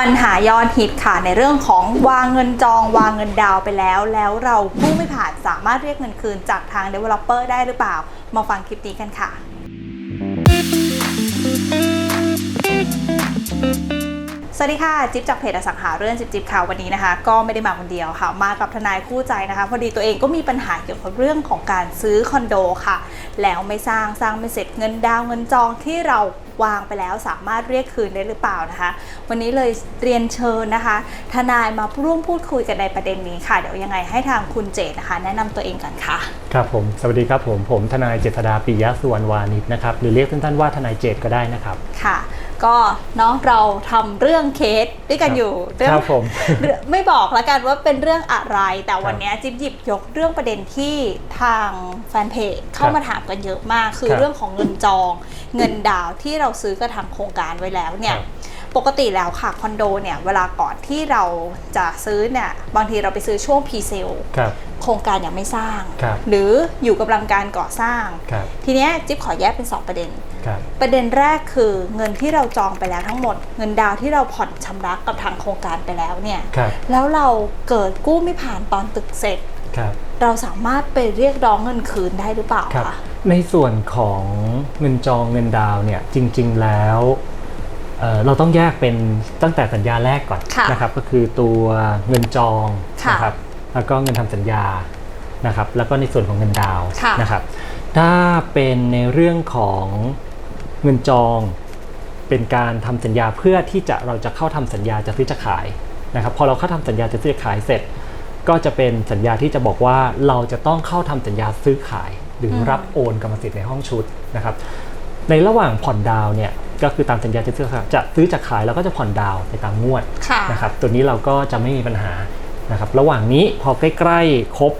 ปัญหายอดฮิตค่ะในเรื่องของวางเงินจองวางเงินดาวไปแล้ว แล้วเราผู้ไม่ผ่านสามารถเรียกเงินคืนจากทาง Developer ได้หรือเปล่า มาฟังคลิปนี้กันค่ะ สวัสดีค่ะ จิ๊บจากเพจอสังหาเรื่องจิ๊บจิ๊บค่ะวันนี้นะคะ ก็ไม่ได้มาคนเดียวค่ะ มากับทนายคู่ใจนะคะ พอดีตัวเองก็มีปัญหาเกี่ยวกับเรื่องของการซื้อคอนโดค่ะ แล้วไม่สร้างสร้างไม่เสร็จเงินดาวน์เงินจองที่เราวางไปแล้วสามารถเรียกคืนได้หรือเปล่านะคะ วันนี้เลยเรียนเชิญนะคะ ทนายมาร่วมพูดคุยกันในประเด็นนี้ค่ะ เดี๋ยวยังไงให้ทางคุณเจตนะคะ แนะนำตัวเองกันค่ะ ครับผม สวัสดีครับผม ผมทนายเจษดาปิยะสุวรรณวานิชนะครับ หรือเรียกสั้นๆว่าทนายเจตก็ได้นะครับ ค่ะ ก็เนาะเราทำเรื่องเคสด้วยกันอยู่เรื่องครับผม เรื่องไม่บอกแล้วกันว่าเป็นเรื่องอะไร แต่วันเนี้ยจิ๊บหยิบยกเรื่องประเด็นที่ทางแฟนเพจเข้ามาถามกันเยอะมาก คือครับเรื่องของเงินจอง เงินดาวน์ที่เราซื้อกับทางโครงการไว้แล้วเนี่ย ครับ ปกติแล้วค่ะคอนโดเนี่ยเวลาก่อนที่เราจะซื้อเนี่ยบางทีเราไปซื้อช่วงพรีเซลครับโครงการยังไม่สร้างครับหรืออยู่กำลังการก่อสร้างครับทีเนี้ยจิ๊บขอแยกเป็นสองประเด็นครับประเด็นแรกคือเงินที่เราจองไปแล้วทั้งหมด เงินดาวน์ที่เราผ่อนชำระกับทางโครงการไปแล้วเนี่ยครับแล้วเราเกิดกู้ไม่ผ่านตอนตึกเสร็จครับเราสามารถไปเรียกร้องเงินคืนได้หรือเปล่าครับคะในส่วนของเงินจองเงินดาวน์เนี่ยจริง ๆ แล้ว เอ่อเราต้องแยกเป็นตั้งแต่สัญญาแรกก่อนค่ะนะครับก็คือตัวเงินจองค่ะนะครับแล้วก็เงินทำสัญญานะครับแล้วก็ในส่วนของเงินดาวน์ค่ะนะครับถ้าเป็นในเรื่องของเงินจองเป็นการทำสัญญาเพื่อที่จะเราจะเข้าทำสัญญาจะซื้อจะขายนะครับพอเราเข้าทำสัญญาจะซื้อจะขายเสร็จ ก็จะเป็นสัญญาที่จะบอกว่าเราจะต้องเข้าทำสัญญาซื้อขาย หรืออมรับโอนกรรมสิทธิ์ในห้องชุดนะครับในระหว่างผ่อนดาวน์เนี่ย ก็คือตามสัญญาจะซื้อขายจะซื้อจะขายเราก็จะผ่อนดาวน์ไปตามงวดค่ะนะครับตัวนี้เราก็จะไม่มีปัญหานะครับระหว่างนี้พอใกล้ๆครบ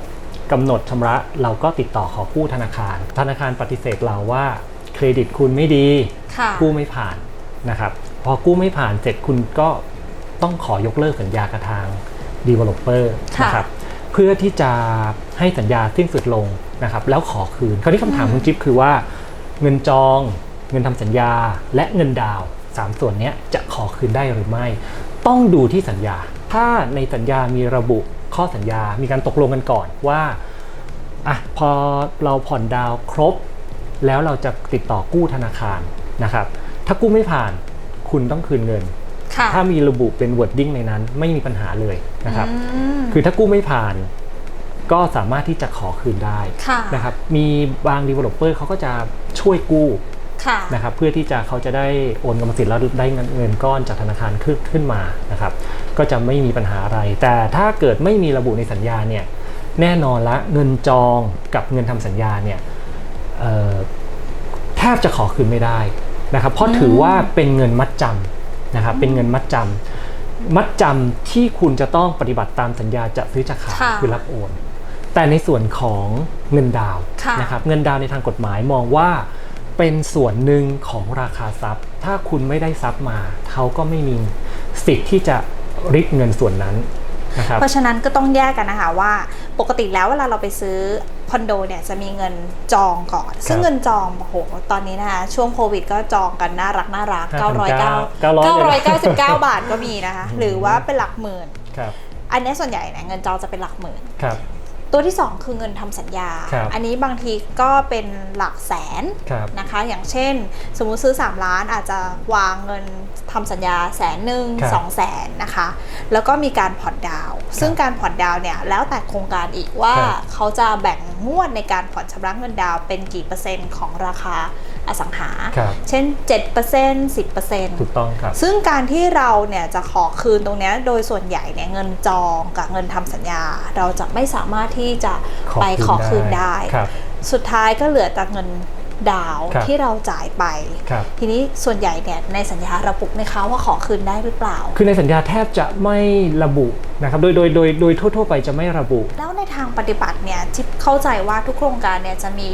กำหนดชำระเราก็ติดต่อขอกู้ธนาคาร ธนาคารปฏิเสธเราว่าเครดิตคุณไม่ดีค่ะกู้ไม่ผ่านนะครับพอกู้ไม่ผ่านเสร็จคุณก็ต้องขอยกเลิกสัญญากับทาง developer ค่ะนะครับเพื่อที่จะให้สัญญาสิ้นสุดลงนะครับแล้วขอคืน คราวนี้คำถามคุณจิ๊บคือว่าเงินจอง เงินทำสัญญาและเงินดาวน์สามส่วนเนี้ยจะขอคืนได้หรือไม่ ต้องดูที่สัญญา ถ้าในสัญญามีระบุข้อสัญญา มีการตกลงกันก่อนว่าอะพอเราผ่อนดาวน์ครบ แล้วเราจะติดต่อกู้ธนาคารนะครับ ถ้ากู้ไม่ผ่านคุณต้องคืนเงินค่ะถ้ามีระบุเป็น wording ในนั้นไม่มีปัญหาเลยนะครับอืมคือถ้ากู้ไม่ผ่านก็สามารถที่จะขอคืนได้ค่ะนะครับ มีบาง developer เขาก็จะช่วยกู้ค่ะ นะครับเพื่อที่จะเขาจะได้โอนกรรมสิทธิ์แล้วได้เงินเงินก้อนจากธนาคารขึ้นขึ้นมานะครับก็จะไม่มีปัญหาอะไร แต่ถ้าเกิดไม่มีระบุในสัญญาเนี่ยแน่นอนละเงินจองกับเงินทำสัญญาเนี่ยเอ่อแทบจะขอคืนไม่ได้นะครับเพราะถือว่าเป็นเงินมัดจำนะครับเป็นเงินมัดจำมัดจำที่คุณจะต้องปฏิบัติตามสัญญาจะซื้อจะขายค่ะคือรับโอน แต่ในส่วนของเงินดาวน์ค่ะนะครับเงินดาวน์ในทางกฎหมายมองว่า เป็นส่วนหนึ่งของราคาทรัพย์ ถ้าคุณไม่ได้ทรัพย์มาเขาก็ไม่มีสิทธิ์ที่จะริบเงินส่วนนั้นนะครับเพราะฉะนั้นก็ต้องแยกกันนะคะว่าปกติแล้วเวลาเราไปซื้อคอนโดเนี่ยจะมีเงินจองก่อน ซึ่งเงินจองโอ้โหตอนนี้นะคะช่วงโควิดก็จองกันน่ารักน่ารัก909 999 บาทก็มีนะคะ หรือว่าเป็นหลักหมื่นครับอันนี้ส่วนใหญ่เนี่ยเงินจองจะเป็นหลักหมื่นครับ ตัวที่ 2 คือเงินทำสัญญาครับอันนี้บางทีก็เป็นหลักแสนครับนะคะ อย่างเช่น สมมุติซื้อ 3 ล้านอาจจะวางเงินทำสัญญาแสนหนึ่งครับสองแสนนะคะ แล้วก็มีการผ่อนดาวน์ซึ่งการผ่อนดาวน์เนี่ยแล้วแต่โครงการอีกว่าครับเขาจะแบ่งงวดในการผ่อนชำระเงินดาวน์เป็นกี่เปอร์เซ็นต์ของราคา อสังหา ครับเช่น 7% 10%ถูกต้องครับ ซึ่งการที่เราเนี่ยจะขอคืนตรงเนี้ยโดยส่วนใหญ่เนี่ยเงินจองกับเงินทำสัญญา เราจะไม่สามารถที่จะขอไปคืนขอคืนได้ได้ ครับ สุดท้ายก็เหลือแต่เงิน ดาวน์ครับที่เราจ่ายไป ครับ ทีนี้ส่วนใหญ่เนี่ยในสัญญาระบุไหมคะว่าขอคืนได้หรือเปล่า คือในสัญญาแทบจะไม่ระบุนะครับโดยโดยโดยโดยทั่ว ๆ ไปจะไม่ระบุ แล้วในทางปฏิบัติเนี่ยที่เข้าใจว่าทุกโครงการเนี่ยจะมี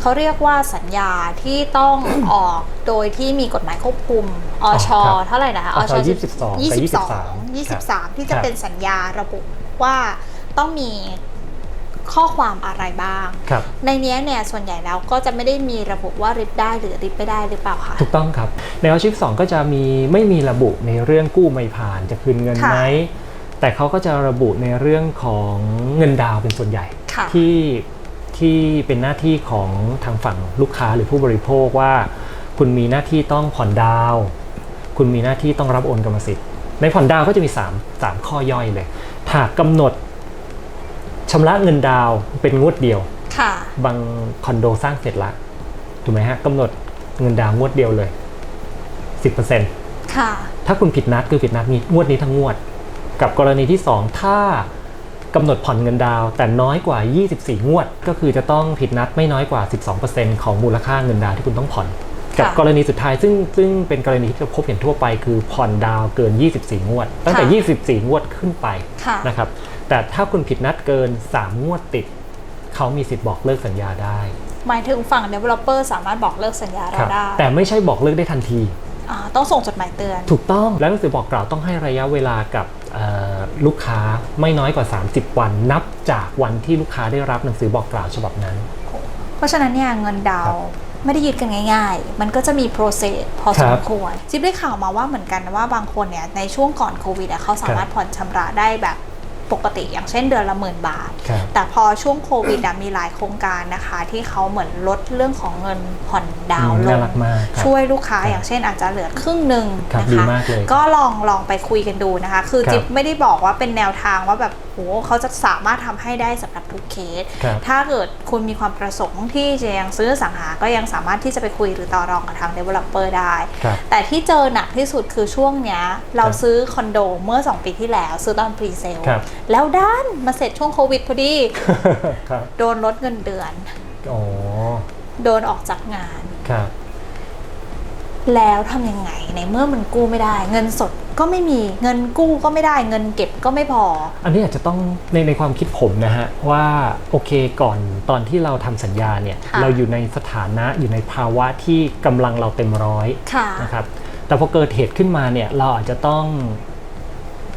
เขาเรียกว่าสัญญาที่ต้อง ออกโดยที่มีกฎหมายควบคุมอชครับเท่าไหร่นะคะอช22ยี่กับสิบสอง23ยี่สิบสามที่จะครับ เป็นสัญญาระบุว่าต้องมี ข้อความอะไรบ้างครับในเนี้ยเนี่ยส่วนใหญ่แล้วก็จะไม่ได้มีระบุว่าริบได้หรือริบไม่ได้หรือเปล่าคะถูกต้องครับ ในอาชีพ2ก็จะมีไม่มีระบุในเรื่องกู้ไม่ผ่านจะคืนเงินค่ะไหมแต่เขาก็จะระบุในเรื่องของเงินดาวน์เป็นส่วนใหญ่ค่ะที่ที่เป็นหน้าที่ของทางฝั่งลูกค้าหรือผู้บริโภคว่า คุณมีหน้าที่ต้องผ่อนดาวน์คุณมีหน้าที่ต้องรับโอนกรรมสิทธิ์ในผ่อนดาวน์ก็จะมี 3 3 ข้อย่อยเลยหากกำหนด ชำระเงินดาวน์เป็นงวดเดียวค่ะ บางคอนโดสร้างเสร็จละถูกไหมฮะกำหนดเงินดาวน์งวดเดียวเลย10%ค่ะ ถ้าคุณผิดนัดคือผิดนัดนี้งวดนี้ทั้งงวด กับกรณีที่2ถ้ากำหนดผ่อนเงินดาวน์แต่น้อยกว่า 24 งวด ก็คือจะต้องผิดนัดไม่น้อยกว่า 12%ของมูลค่าเงินดาวน์ที่คุณต้องผ่อนกับค่ะกรณีสุดท้ายซึ่งซึ่งเป็นกรณีที่เราพบเห็นทั่วไปคือผ่อนดาวน์เกิน 24 งวด ตั้งแต่ 24 งวดขึ้นไปค่ะนะครับ แต่ถ้าคุณผิดนัดเกิน 3 งวดติด เขามีสิทธิ์บอกเลิกสัญญาได้ หมายถึงฝั่ง developer สามารถบอกเลิกสัญญาเราครับได้ แต่ไม่ใช่บอกเลิกได้ทันทีอ่าต้องส่งจดหมายเตือน ถูกต้อง แล้วหนังสือบอกกล่าวต้องให้ระยะเวลากับเอ่อลูกค้าไม่น้อยกว่า 30 วัน นับจากวันที่ลูกค้าได้รับหนังสือบอกกล่าวฉบับนั้น เพราะฉะนั้นเนี่ยเงินดาวน์ไม่ได้ยึดกันง่าย ๆ มันก็จะมี process พอสครัมบควร จิ๊บได้ข่าวมาว่าเหมือนกันว่าบางคนเนี่ยในช่วงก่อนโควิดอะเขาสามารถผ่อนชำระได้แบบ ปกติอย่างเช่นเดือนละหมื่นบาท ครับ แต่พอช่วงโควิดอะมีหลายโครงการนะคะ ที่เขาเหมือนลดเรื่องของเงินผ่อนดาวน์ลน่าง รักมากครับ ช่วยลูกค้าครับอย่างเช่นอาจจะเหลือครึ่งหนึ่งครับนะดีคะมากเลยก็ลองลองไปคุยกันดูนะคะ คือครับจิ๊บไม่ได้บอกว่าเป็นแนวทางว่าแบบ โหเขาจะสามารถทำให้ได้สำหรับทุกเคสครับถ้าเกิดคุณมีความประสงค์ที่จะยังซื้ออสังหา ก็ยังสามารถที่จะไปคุยหรือต่อรองกับทาง developer ได้ครับแต่ที่เจอหนักที่สุดคือช่วงเนี้ย เราครับซื้อคอนโดเมื่อ 2 ปีที่แล้ว ซื้อตอนพรีเซลครับแล้วด้านมาเสร็จช่วงโควิดพอดีครับโดนลดเงินเดือนอ๋อโดนออกจากงานครับแล้วทำยังไงในเมื่อมันกู้ไม่ได้ เงินสด ก็ไม่มีเงินกู้ก็ไม่ได้เงินเก็บก็ไม่พอ อันนี้อาจจะต้องในในความคิดผมนะฮะ ว่าโอเคก่อนตอนที่เราทำสัญญาเนี่ยค่ะเราอยู่ในสถานะอยู่ในภาวะที่กำลังเราเต็มร้อยค่ะนะครับแต่พอเกิดเหตุขึ้นมาเนี่ยเราอาจจะต้อง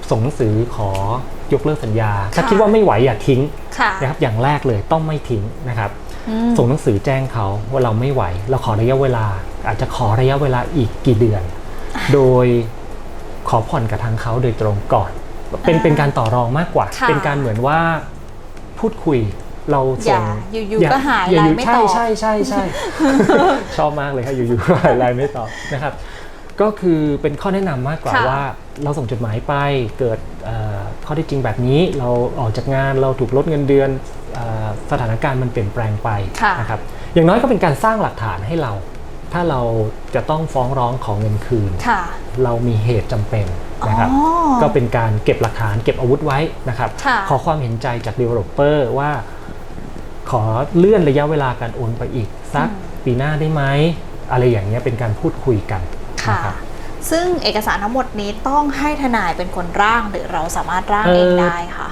ส่งหนังสือขอยกเลิกสัญญา ถ้าค่ะคิดว่าไม่ไหวอย่าทิ้งค่ะนะครับอย่างแรกเลยต้องไม่ทิ้งนะครับอืมส่งหนังสือแจ้งเขาว่าเราไม่ไหว เราขอระยะเวลา อาจจะขอระยะเวลาอีกกี่เดือน โดย ขอผ่อนกับทางเขาโดยตรงก่อน เป็นอ่าเป็นการต่อรองมากกว่า ค่ะ เป็นการเหมือนว่าพูดคุยเราอย่าส่งอยู่ๆก็หายอย่ไลน์อยู่ไม่ใช่ตอบใช่ใช่ใช่ ชอบมากเลยครับอยู่ๆก็หายไลน์ไม่ตอบนะครับ ก็คือเป็นข้อแนะนำมากกว่าค่ะ ว่าเราส่งจดหมายไปเกิดเอ่อข้อที่จริงแบบนี้เราออกจากงานเราถูกลดเงินเดือนเออสถานการณ์มันเปลี่ยนแปลงไปค่ะ นะครับอย่างน้อยก็เป็นการสร้างหลักฐานให้เรา ถ้าเราจะต้องฟ้องร้องของเงินคืน ค่ะ เรามีเหตุจำเป็นนะครับอ๋อก็เป็นการเก็บหลักฐานเก็บอาวุธไว้นะครับ ค่ะ ขอความเห็นใจจาก developer ว่าขอเลื่อนระยะเวลาการโอนไปอีกสักอืมปีหน้าได้ไหมอะไรอย่างเงี้ยเป็นการพูดคุยกันค่ะ นะครับ ซึ่งเอกสารทั้งหมดนี้ต้องให้ทนายเป็นคนร่างหรือเราสามารถร่างเองเอ่อ ได้ค่ะ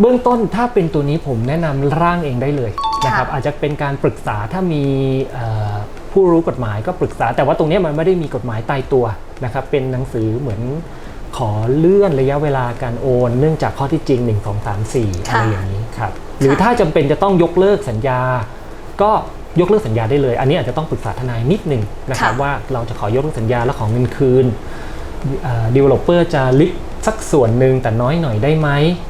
เบื้องต้นถ้าเป็นตัวนี้ผมแนะนำร่างเองได้เลยนะครับ ค่ะอาจจะเป็นการปรึกษาถ้ามีเอ่อ ผู้รู้กฎหมายก็ปรึกษา แต่ว่าตรงเนี้ยมันไม่ได้มีกฎหมายตายตัวนะครับเป็นหนังสือเหมือนขอเลื่อนระยะเวลาการโอน เนื่องจากข้อที่จริง 1 2 3 4 อะไรอย่างนี้ครับหรือถ้าจำเป็นจะต้องยกเลิกสัญญา ก็ยกเลิกสัญญาได้เลย อันนี้อาจจะต้องปรึกษาทนายนิดนึงนะครับค่ะว่าเราจะขอยกเลิกสัญญาและของเงินคืนดีเวลลอปเปอร์จะลิฟสักส่วนหนึ่งแต่น้อยหน่อยได้ไหม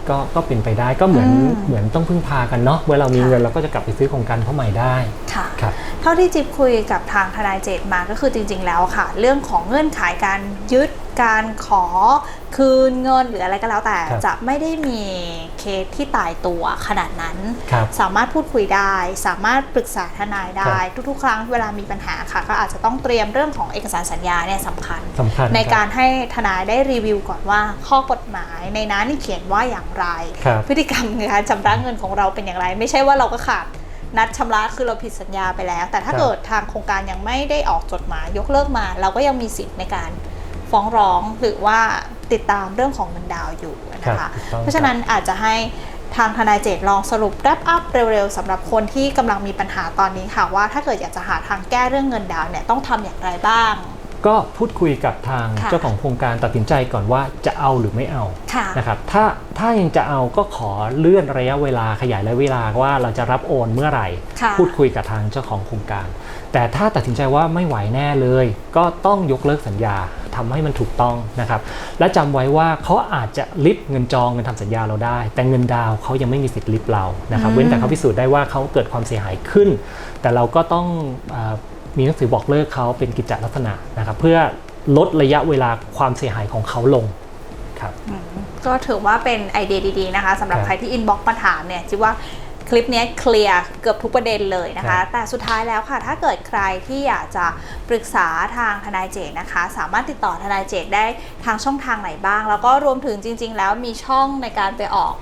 ก็ก็เป็นไปได้ก็เหมือนอืมเหมือนต้องพึ่งพากันเนาะเวลาเรามีค่ะเงินเราก็จะกลับไปซื้อโครงการเข้าใหม่ได้ค่ะครับ เท่าที่จิ๊บคุยกับทางทนายเจตมาก็คือจริง ๆ แล้วค่ะ เรื่องของเงื่อนไขการยึดการขอคืนเงินหรืออะไรก็แล้วแต่ครับจะไม่ได้มีเคสที่ตายตัวขนาดนั้นครับสามารถพูดคุยได้ สามารถปรึกษาทนายได้ครับทุกๆ ครั้งเวลามีปัญหาค่ะ ก็อาจจะต้องเตรียมเรื่องของเอกสารสัญญาเนี่ยสำคัญสำคัญในคบการให้ทนายได้รีวิวก่อนว่าข้อกฎหมายในนั้นเขียนว่าอย่างไรครับพฤติกรรมในการชำระเงินของเราเป็นอย่างไร ไม่ใช่ว่าเราก็ขาด นัดชำระคือเราผิดสัญญาไปแล้ว แต่ถ้าครับเกิดทางโครงการยังไม่ได้ออกจดหมายยกเลิกมา เราก็ยังมีสิทธิ์ในการฟ้องร้องหรือว่าติดตามเรื่องของเงินดาวน์อยู่นะครัคะบถูกต้องเพราะฉะนั้นอาจจะให้ทางทนายเจตลองสรุป wrap up เร็วๆสำหรับคนที่กำลังมีปัญหาตอนนี้ค่ะว่าถ้าเกิดอยากจะหาทางแก้เรื่องเงินดาวน์เนี่ยต้องทำอย่างไรบ้าง ก็พูดคุยกับทางค่ะเจ้าของโครงการตัดสินใจก่อนว่าจะเอาหรือไม่เอาค่ะนะครับถ้าถ้ายังจะเอาก็ขอเลื่อนระยะเวลาขยายระยะเวลาว่าเราจะรับโอนเมื่อไหร่ ค่ะ พูดคุยกับทางเจ้าของโครงการ แต่ถ้าตัดสินใจว่าไม่ไหวแน่เลย ก็ต้องยกเลิกสัญญาทำให้มันถูกต้องนะครับ และจำไว้ว่าเขาอาจจะลิฟเงินจองเงินทำสัญญาเราได้ แต่เงินดาวน์เขายังไม่มีสิทธิ์ลิฟเรานะครับอืมเว้นแต่เขาพิสูจน์ได้ว่าเขาเกิดความเสียหายขึ้น แต่เราก็ต้องเออ มีหนังสือบอกเลิกเขาเป็นกิจจลักษณะนะครับ เพื่อลดระยะเวลาความเสียหายของเขาลงครับอืมก็ถือว่าเป็นไอเดียดีๆนะคะสำหรับครับใครที่อินบ็อกมาถามเนี่ยจิว่าคลิปเนี้ยเคลียร์เกือบทุกประเด็นเลยนะครัคะบแต่สุดท้ายแล้วค่ะถ้าเกิดใครที่อยากจะปรึกษาทางทนายเจตนะคะ สามารถติดต่อทนายเจตได้ทางช่องทางไหนบ้าง แล้วก็รวมถึงจริง ๆ แล้วมีช่องในการไปออก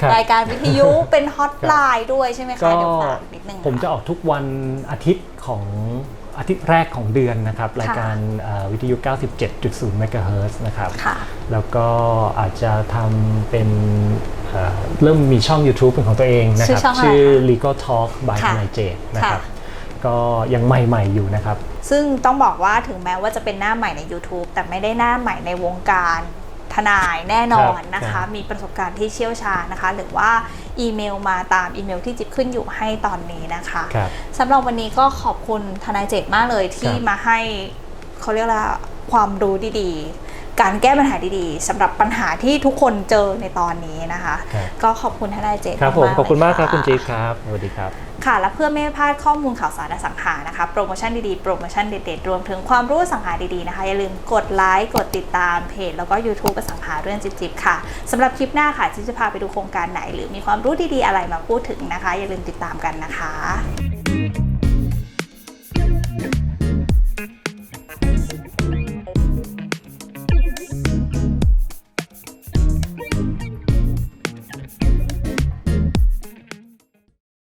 ครับรายการวิทยุเป็นฮอตไลน์ด้วยใช่ไหมก็คะเดี๋ยวฝากนิดนึงผมจะออกทุกวันอาทิตย์ ของอาทิตย์แรกของเดือนนะครับ รายการเอ่อวิทยุ 97.0 MHz นะครับค่ะแล้วก็อาจจะทำเป็นเอ่อเริ่มมีช่อง YouTube เป็นของตัวเองนะชื่คอรับช่องอะไรชื่อคะ Legal Talk by ค่ะทนายเจตนะครับค่ะก็ยังใหม่ ๆ อยู่นะครับ ซึ่งต้องบอกว่าถึงแม้ว่าจะเป็นหน้าใหม่ใน YouTube แต่ไม่ได้หน้าใหม่ในวงการ ทนายแน่นอนนะครัคะบมีประสบการณ์ที่เชี่ยวชาญนะคะ หรือว่าอีเมลมาตามอีเมลที่จิ๊บขึ้นอยู่ให้ตอนนี้นะคะครับสำหรับวันนี้ก็ขอบคุณทนายเจตมากเลยที่ครับมาให้เขาเรียกว่าความรู้ดีๆ การแก้ปัญหาดีๆสำหรับปัญหาที่ทุกคนเจอในตอนนี้นะคะครับก็ขอบคุณทนายเจตครับผมๆขอบคุณมากครับเลยะคุณจี๊บครับสวัสดีครับ ค่ะ และเพื่อไม่พลาดข้อมูลข่าวสารอสังหานะคะ โปรโมชั่นดีๆ โปรโมชั่นเด็ดๆ รวมถึงความรู้สังหาดีๆนะคะ อย่าลืมกดไลค์กดติดตามเพจ แล้วก็ YouTube อสังหาเรื่องจิบๆ ค่ะสำหรับคลิปหน้าค่ะที่จะพาไปดูโครงการไหน หรือมีความรู้ดีๆอะไรมาพูดถึงนะคะ อย่าลืมติดตามกันนะคะ